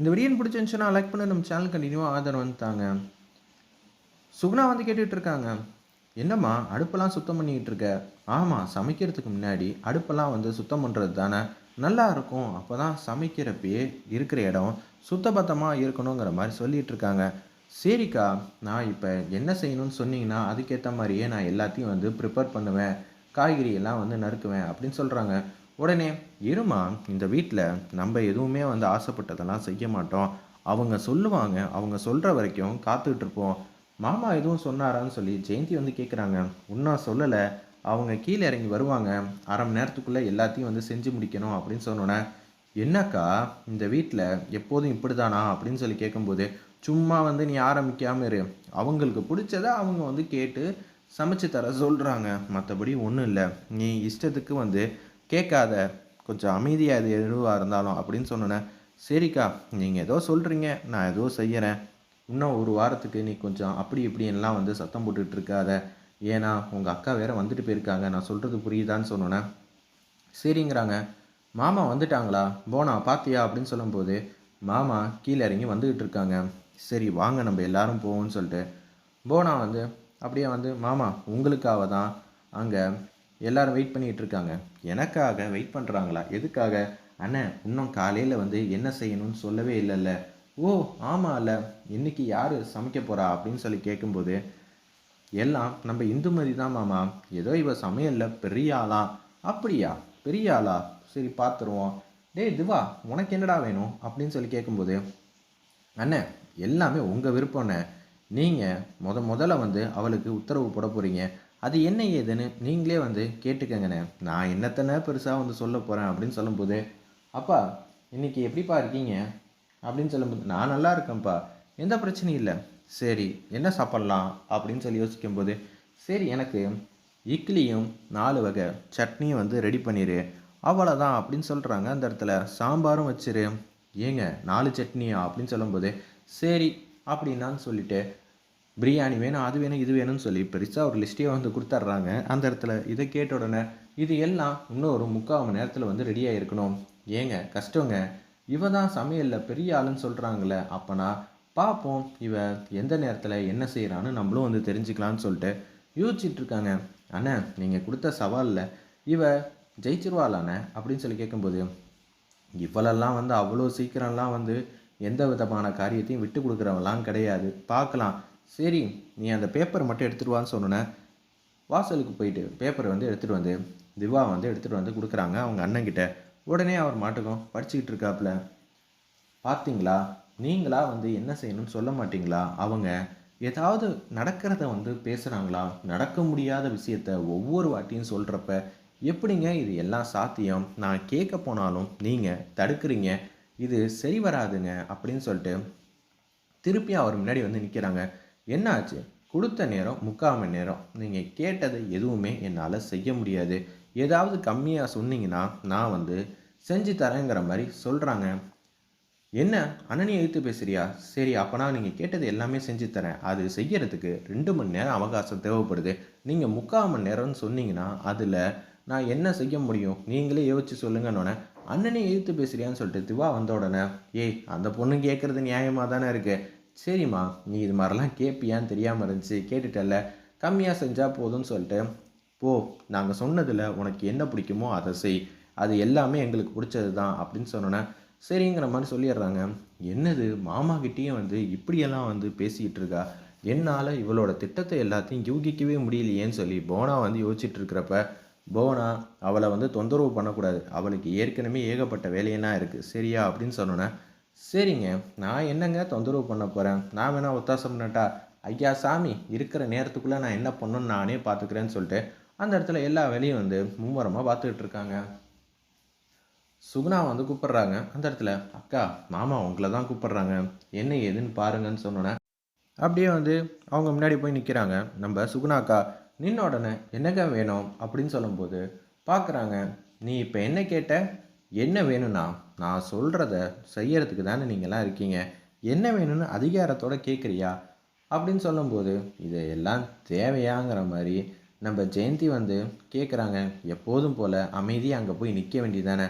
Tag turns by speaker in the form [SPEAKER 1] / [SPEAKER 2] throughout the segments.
[SPEAKER 1] இந்த வீடியோ பிடிச்சிருந்துச்சுன்னா லைக் பண்ணி நம்ம சேனல் கண்டினியூவாக ஆதரவு வந்துட்டாங்க. சுகுணா வந்து கேட்டுகிட்டு இருக்காங்க. என்னம்மா அடுப்பெல்லாம் சுத்தம் பண்ணிக்கிட்டு இருக்க? ஆமாம் சமைக்கிறதுக்கு முன்னாடி அடுப்பெல்லாம் வந்து சுத்தம் பண்ணுறது தானே? நல்லா இருக்கும். அப்போ தான் சமைக்கிறப்பயே இருக்கிற இடம் சுத்தபத்தமாக இருக்கணுங்கிற மாதிரி சொல்லிகிட்டு இருக்காங்க. சரிக்கா நான் இப்போ என்ன செய்யணும்னு சொன்னீங்கன்னா அதுக்கேற்ற மாதிரியே நான் எல்லாத்தையும் வந்து ப்ரிப்பேர் பண்ணுவேன். காய்கறியெல்லாம் வந்து நறுக்குவேன் அப்படின்னு சொல்கிறாங்க உடனே இருமா இந்த வீட்டில் நம்ம எதுவுமே வந்து ஆசைப்பட்டதெல்லாம் செய்ய மாட்டோம். அவங்க சொல்லுவாங்க அவங்க சொல்கிற வரைக்கும் காத்துக்கிட்டு இருப்போம். மாமா எதுவும் சொன்னாரான்னு சொல்லி ஜெயந்தி வந்து கேட்குறாங்க இன்னும் சொல்லலை. அவங்க கீழே இறங்கி வருவாங்க. அரை மணி நேரத்துக்குள்ளே எல்லாத்தையும் வந்து செஞ்சு முடிக்கணும் அப்படின்னு சொன்னோன்னே என்னக்கா இந்த வீட்டில் எப்போதும் இப்படிதானா அப்படின்னு சொல்லி கேட்கும்போது சும்மா வந்து நீ ஆரம்பிக்காமல் இரு. அவங்களுக்கு பிடிச்சத அவங்க வந்து கேட்டு சமைச்சு தர சொல்கிறாங்க மற்றபடி ஒன்றும் இல்லை. நீ இஷ்டத்துக்கு வந்து கேட்காத. கொஞ்சம் அமைதியாக இது எதுவாக இருந்தாலும் அப்படின்னு சொன்னேன் சரிக்கா நீங்கள் ஏதோ சொல்கிறீங்க நான் ஏதோ செய்கிறேன் இன்னும் ஒரு வாரத்துக்கு நீ கொஞ்சம் அப்படி இப்படின்லாம் வந்து சத்தம் போட்டுட்ருக்காத ஏன்னா உங்கள் அக்கா வேறு வந்துட்டு போயிருக்காங்க. நான் சொல்கிறது புரியுதான்னு சொன்னோன்னே சரிங்கிறாங்க. மாமா வந்துட்டாங்களா? போனா பாத்தியா? அப்படின்னு சொல்லும்போது மாமா கீழே இறங்கி வந்துக்கிட்டு இருக்காங்க. சரி வாங்க நம்ம எல்லாரும் போவோம்னு சொல்லிட்டு போனா வந்து அப்படியே வந்து மாமா உங்களுக்காக தான் அங்கே எல்லாரும் வெயிட் பண்ணிகிட்டு இருக்காங்க. எனக்காக வெயிட் பண்ணுறாங்களா எதுக்காக? அண்ணன் இன்னும் காலையில் வந்து என்ன செய்யணும்னு சொல்லவே இல்லைல்ல. ஓ ஆமாம் இல்லை இன்னைக்கு யார் சமைக்க போகிறா அப்படின்னு சொல்லி கேட்கும்போது எல்லாம் நம்ம இந்துமதி தான் மாமா. ஏதோ இவ சமையலில் பெரிய ஆளா? அப்படியா? பெரிய ஆளா? சரி பார்த்துருவோம் டேய் திவா உனக்கு என்னடா வேணும்? அப்படின்னு சொல்லி கேட்கும்போது அண்ணே எல்லாமே உங்கள் விருப்பம்ண்ணே நீங்கள் முத முதல்ல வந்து அவளுக்கு உத்தரவு போட போகிறீங்க அது என்ன ஏதுன்னு நீங்களே வந்து கேட்டுக்கங்கண்ணே. நான் என்னத்தனை பெருசாக வந்து சொல்ல போகிறேன் அப்படின்னு சொல்லும்போது அப்பா இன்னைக்கு எப்படிப்பா இருக்கீங்க? அப்படின்னு சொல்லும்போது நான் நல்லா இருக்கேன்ப்பா. எந்த பிரச்சனையும் இல்லை. சரி என்ன சாப்பிட்லாம்? அப்படின்னு சொல்லி யோசிக்கும்போது சரி எனக்கு இட்லியும் நாலு வகை சட்னியும் வந்து ரெடி பண்ணிடு அவ்வளோதான் அப்படின்னு சொல்கிறாங்க அந்த இடத்துல. சாம்பாரும் வச்சிரு. ஏங்க நாலு சட்னியா? அப்படின்னு சொல்லும்போது சரி அப்படின்னான்னு சொல்லிட்டு பிரியாணி வேணும் அது வேணும் இது வேணும்னு சொல்லி பெருசாக ஒரு லிஸ்ட்டே வந்து கொடுத்துட்றாங்க அந்த இடத்துல இதை கேட்ட உடனே இது எல்லாம் இன்னும் ஒரு முக்கால் மணி நேரத்தில் வந்து ரெடியாக இருக்கணும் ஏங்க கஷ்டங்க. இவ தான் சமையலில் பெரிய ஆளுன்னு சொல்கிறாங்களே அப்போனா பார்ப்போம் இவ எந்த நேரத்தில் என்ன செய்கிறான்னு நம்மளும் வந்து தெரிஞ்சுக்கலான்னு சொல்லிட்டு யோசிச்சுட்டு இருக்காங்க அண்ணா நீங்கள் கொடுத்த சவாலில் இவ ஜெயிச்சிருவாளாண்ணே? அப்படின்னு சொல்லி கேட்கும்போது இவளெல்லாம் வந்து அவ்வளோ சீக்கிரம்லாம் வந்து எந்த விதமான காரியத்தையும் விட்டு கொடுக்குறவெல்லாம் கிடையாது. பார்க்கலாம். சரி நீ அந்த பேப்பர் மட்டும் எடுத்துகிட்டு வான்னு சொன்னோன்னே வாசலுக்கு போயிட்டு பேப்பரை வந்து எடுத்துகிட்டு வந்து திவா வந்து எடுத்துகிட்டு வந்து கொடுக்குறாங்க அவங்க அண்ணன்கிட்ட உடனே அவர் மாட்டுக்கும் படிச்சுக்கிட்டு இருக்காப்புல பார்த்தீங்களா? நீங்களா வந்து என்ன செய்யணும்னு சொல்ல மாட்டீங்களா? அவங்க ஏதாவது நடக்கிறத வந்து பேசுகிறாங்களா நடக்க முடியாத விஷயத்த ஒவ்வொரு வாட்டியும் சொல்கிறப்ப எப்படிங்க இது எல்லாம் சாத்தியம்? நான் கேட்க போனாலும் நீங்கள் தடுக்கிறீங்க. இது சரி வராதுங்க அப்படின்னு சொல்லிட்டு திருப்பி அவர் முன்னாடி வந்து நிற்கிறாங்க என்ன ஆச்சு கொடுத்த நேரம் முக்கால் மணி நேரம். நீங்கள் கேட்டது எதுவுமே என்னால் செய்ய முடியாது. ஏதாவது கம்மியாக சொன்னீங்கன்னா நான் வந்து செஞ்சு தரேங்கிற மாதிரி சொல்கிறாங்க என்ன? அண்ணனி எழுத்து பேசுறியா? சரி அப்போனா நீங்கள் கேட்டது எல்லாமே செஞ்சு தரேன். அது செய்யறதுக்கு ரெண்டு மணி நேரம் அவகாசம் தேவைப்படுது. நீங்கள் முக்கால் மணி நேரம்னு சொன்னீங்கன்னா அதில் நான் என்ன செய்ய முடியும்? நீங்களே யோசிச்சு சொல்லுங்கன்னொன்னே அண்ணனே எழுத்து பேசுறியான்னு சொல்லிட்டு திவா வந்த உடனே ஏய் அந்த பொண்ணு கேட்குறது நியாயமாக தானே இருக்கு? சரிம்மா நீ இது மாதிரிலாம் கேட்பியான்னு தெரியாமல் இருந்துச்சு. கேட்டுட்டல்ல. கம்மியாக செஞ்சால் போதும்னு சொல்லிட்டு போ நாங்கள் சொன்னதில் உனக்கு என்ன பிடிக்குமோ அதை செய். அது எல்லாமே எங்களுக்கு பிடிச்சது தான் அப்படின்னு சொன்னோன்னே சரிங்கிற மாதிரி சொல்லிடுறாங்க. என்னது மாமா கிட்டேயும் வந்து இப்படியெல்லாம் வந்து பேசிக்கிட்டு இருக்கா? என்னால் இவளோட திட்டத்தை எல்லாத்தையும் யூகிக்கவே முடியலையேன்னு சொல்லி போனா வந்து யோசிச்சுட்டு இருக்கிறப்ப போனா அவளை வந்து தொந்தரவு பண்ணக்கூடாது. அவளுக்கு ஏற்கனவே ஏகப்பட்ட வேலையெல்லாம் இருக்குது சரியா? அப்படின்னு சொன்னோன்னே சரிங்க நான் என்னங்க தொந்தரவு பண்ண போகிறேன் நான் வேணா ஒத்தாசம் பண்ணட்டா? ஐயா சாமி இருக்கிற நேரத்துக்குள்ளே நான் என்ன பண்ணணும்னு நானே பார்த்துக்கிறேன்னு சொல்லிட்டு அந்த இடத்துல எல்லா வேலையும் வந்து மும்முரமாக பார்த்துக்கிட்டு இருக்காங்க. சுகுணா வந்து கூப்பிடுறாங்க. அந்த இடத்துல அக்கா மாமா உங்களை தான் கூப்பிடுறாங்க. என்ன ஏதுன்னு பாருங்கன்னு சொன்னோன்னே அப்படியே வந்து அவங்க முன்னாடி போய் நிற்கிறாங்க நம்ம சுகுணா அக்கா நின்ன உடனே என்னங்க வேணும் அப்படின்னு சொல்லும்போது பார்க்குறாங்க நீ இப்போ என்ன கேட்ட? என்ன வேணும்னா நான் சொல்கிறத செய்யறதுக்கு தானே நீங்களாம் இருக்கீங்க. என்ன வேணும்னு அதிகாரத்தோட கேட்குறியா அப்படின்னு சொல்லும்போது இதையெல்லாம் தேவையாங்கிற மாதிரி நம்ம ஜெயந்தி வந்து கேட்குறாங்க எப்போதும் போல் அமைதியாக அங்கே போய் நிற்க வேண்டியதானே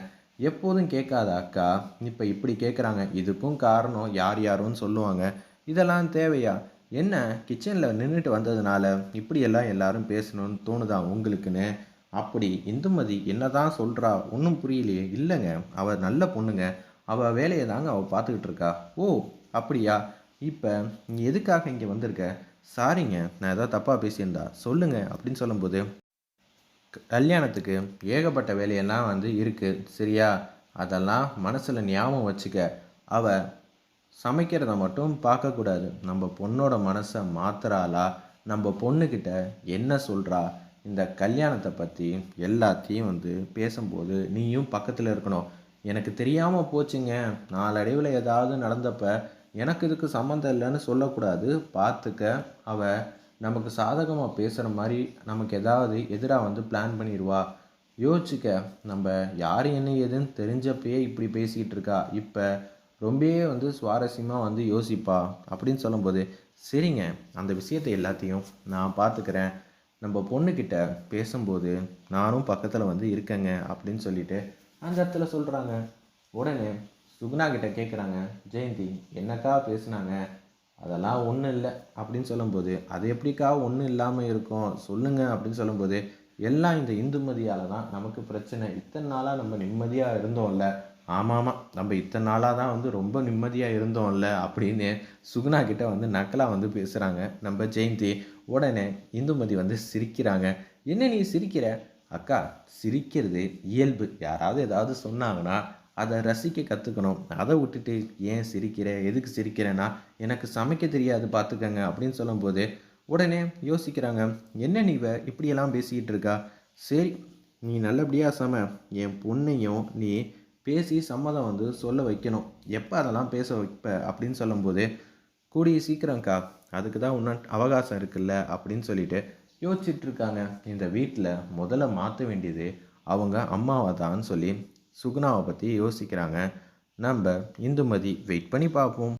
[SPEAKER 1] எப்போதும் கேட்காத அக்கா இப்போ இப்படி கேட்குறாங்க இதுக்கும் காரணம் யார் யாருன்னு சொல்லுவாங்க. இதெல்லாம் தேவையா? என்ன? கிச்சனில் நின்றுட்டு வந்ததுனால இப்படியெல்லாம் எல்லாரும் பேசணும்னு தோணுதா உங்களுக்குன்னு? அப்படி இந்துமதி என்னதான் சொல்கிறா ஒன்றும் புரியலையே. இல்லைங்க. அவள் நல்ல பொண்ணுங்க. அவள் வேலையை தாங்க அவள் பார்த்துக்கிட்டு இருக்கா. ஓ அப்படியா? இப்போ நீ எதுக்காக இங்கே வந்திருக்க? சாரிங்க நான் ஏதாவது தப்பாக பேசியிருந்தா. சொல்லுங்க அப்படின்னு சொல்லும்போது க- கல்யாணத்துக்கு ஏகப்பட்ட வேலையெல்லாம் வந்து இருக்குது சரியா? அதெல்லாம் மனசில் ஞாபகம் வச்சுக்க. அவள் சமைக்கிறத மட்டும் பார்க்கக்கூடாது. நம்ம பொண்ணோட மனசை மாத்துறாளா? நம்ம பொண்ணுக்கிட்ட என்ன சொல்கிறா இந்த கல்யாணத்தை பற்றி எல்லாத்தையும் வந்து பேசும்போது நீயும் பக்கத்தில் இருக்கணும். எனக்கு தெரியாமல் போச்சுங்க. நாளடைவில் ஏதாவது நடந்தப்ப எனக்கு இதுக்கு சம்மந்தம் இல்லைன்னு சொல்லக்கூடாது. பார்த்துக்க. அவ நமக்கு சாதகமாக பேசுகிற மாதிரி நமக்கு ஏதாவது எதிராக வந்து பிளான் பண்ணிடுவா. யோசிச்சுக்க. நம்ம யார் என்ன ஏதுன்னு தெரிஞ்சப்பயே இப்படி பேசிக்கிட்டு இருக்கா. இப்போ ரொம்பவே வந்து சுவாரஸ்யமாக வந்து யோசிப்பா அப்படின்னு சொல்லும்போது சரிங்க அந்த விஷயத்தை எல்லாத்தையும் நான் பார்த்துக்கிறேன். நம்ம பொண்ணுக்கிட்ட பேசும்போது நானும் பக்கத்தில் வந்து இருக்கேங்க அப்படின்னு சொல்லிட்டு அந்த இடத்துல சொல்கிறாங்க உடனே சுகுணா கிட்ட கேட்குறாங்க ஜெயந்தி என்னக்கா பேசுனாங்க? அதெல்லாம் ஒன்றும் இல்லை அப்படின்னு சொல்லும்போது அது எப்படிக்கா ஒன்றும் இல்லாமல் இருக்கும்? சொல்லுங்கள் அப்படின்னு சொல்லும்போது எல்லாம் இந்த இந்துமதியால் தான் நமக்கு பிரச்சனை. இத்தனை நாளாக நம்ம நிம்மதியாக இருந்தோம்ல ஆமாம். நம்ம இத்தனை நாளாக தான் வந்து ரொம்ப நிம்மதியாக இருந்தோம்ல அப்படின்னு சுகுணா கிட்ட வந்து நக்கலாக வந்து பேசுகிறாங்க நம்ம ஜெயந்தி உடனே இந்துமதி வந்து சிரிக்கிறாங்க. என்ன நீ சிரிக்கிற? அக்கா சிரிக்கிறது இயல்பு. யாராவது ஏதாவது சொன்னாங்கன்னா அதை ரசிக்க கற்றுக்கணும் அதை விட்டுட்டு ஏன் சிரிக்கிற? எதுக்கு சிரிக்கிறேன்னா எனக்கு சமைக்க தெரியாது பார்த்துக்கங்க அப்படின்னு சொல்லும்போது உடனே யோசிக்கிறாங்க. என்ன நீ இப்படியெல்லாம் பேசிக்கிட்டு இருக்கா? சரி நீ நல்லபடியாக சம. என் பொண்ணையும் நீ பேசி சம்மதம் வந்து சொல்ல வைக்கணும். எப்போ அதெல்லாம் பேச வைப்ப? அப்படின்னு சொல்லும்போது கூடிய சீக்கிரம்க்கா அதுக்கு தான் இன்னும் அவகாசம் இருக்குல்ல? அப்படின்னு சொல்லிட்டு யோசிச்சுட்ருக்காங்க. இந்த வீட்டில் முதல்ல மாற்ற வேண்டியது அவங்க அம்மாவை தான் சொல்லி சுகுணாவை பற்றி யோசிக்கிறாங்க. நம்ம இந்துமதி வெயிட் பண்ணி பார்ப்போம்